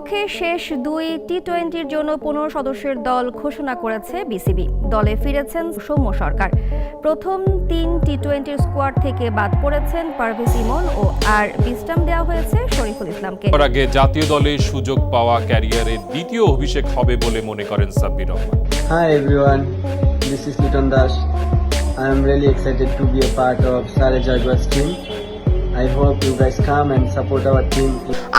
পক্ষে শেষ দুই টি টোয়েন্টির জন্য পনেরো সদস্যের দল ঘোষণা করেছে বিসিবি দলে ফিরেছেন সৌম্য সরকার প্রথম তিন টি টোয়েন্টির স্কোয়াড থেকে বাদ পড়েছেন পারভেজ ইমন ও আর বিশ্রাম দেওয়া হয়েছে শরীফুল ইসলামকে আগে জাতীয় দলে সুযোগ পাওয়া ক্যারিয়ারের দ্বিতীয় অভিষেক হবে বলে মনে করেন Sabbir Rahman Hi everyone, this is Liton Das. I am really excited to be a part of Sare Jaguars team.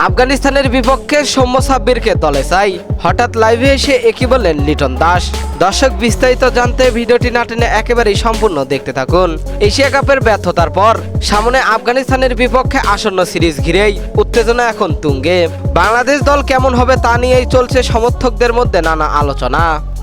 আফগানিস্তানের বিপক্ষে সৌম্য সাব্বিরকে দলে চাই। হঠাৎ লাইভে এসে একই বললেন লিটন দাস। দর্শক বিস্তারিত জানতে ভিডিওটি না টেনে একেবারেই সম্পূর্ণ দেখতে থাকুন। এশিয়া কাপের ব্যর্থতার পর সামনে আফগানিস্তানের বিপক্ষে আসন্ন সিরিজ ঘিরেই উত্তেজনা এখন তুঙ্গে। বাংলাদেশ দল কেমন হবে তা নিয়েই চলছে সমর্থকদের মধ্যে নানা আলোচনা।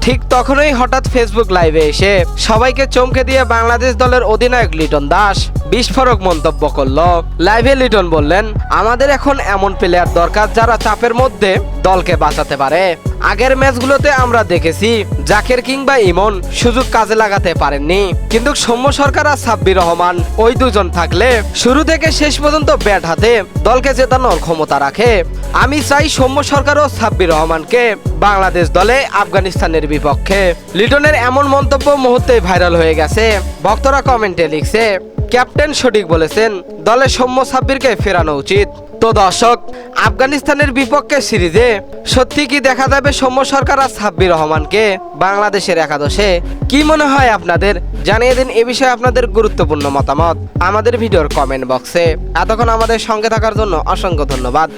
ঠিক তখনই হঠাৎ ফেসবুক লাইভে এসে সবাইকে চমকে দিয়ে বাংলাদেশ দলের অধিনায়ক লিটন দাস বিস্ফোরক মন্তব্য করল। লাইভে লিটন বললেন, আমাদের এখন এমন প্লেয়ার দরকার যারা চাপের মধ্যে দলকে বাঁচাতে পারে। আগের ম্যাচগুলোতে আমরা দেখেছি জাকের কিংবা ইমন সুযোগ কাজে লাগাতে পারেননি। কিন্তু সৌম্য সরকার আর সাব্বির রহমান ওই দুজন থাকলে শুরু থেকে শেষ পর্যন্ত ব্যাট হাতে দলকে জেতানোর ক্ষমতা রাখে। আমি চাই সৌম্য সরকার ও সাব্বির রহমানকে। বাংলাদেশ দলে আফগানিস্তানের বিপক্ষে। লিটনের এমন মন্তব্য মুহূর্তে ভাইরাল হয়ে গেছে। ভক্তরা কমেন্টে লিখছে, ক্যাপ্টেন সঠিক বলেছেন, দলে সৌম্য সাব্বিরকে ফেরানো উচিত। তো দর্শক, আফগানিস্তানের বিপক্ষে সিরিজে সত্যি কি দেখা যাবে সৌম্য সরকার আর সাব্বির রহমানকে? বাংলাদেশের একাদশে কি মনে হয় আপনাদের? জানিয়ে দিন এ বিষয়ে আপনাদের গুরুত্বপূর্ণ মতামত। আমাদের ভিডিওর কমেন্ট বক্সে। এতক্ষণ আমাদের সঙ্গে থাকার জন্য অসংখ্য ধন্যবাদ।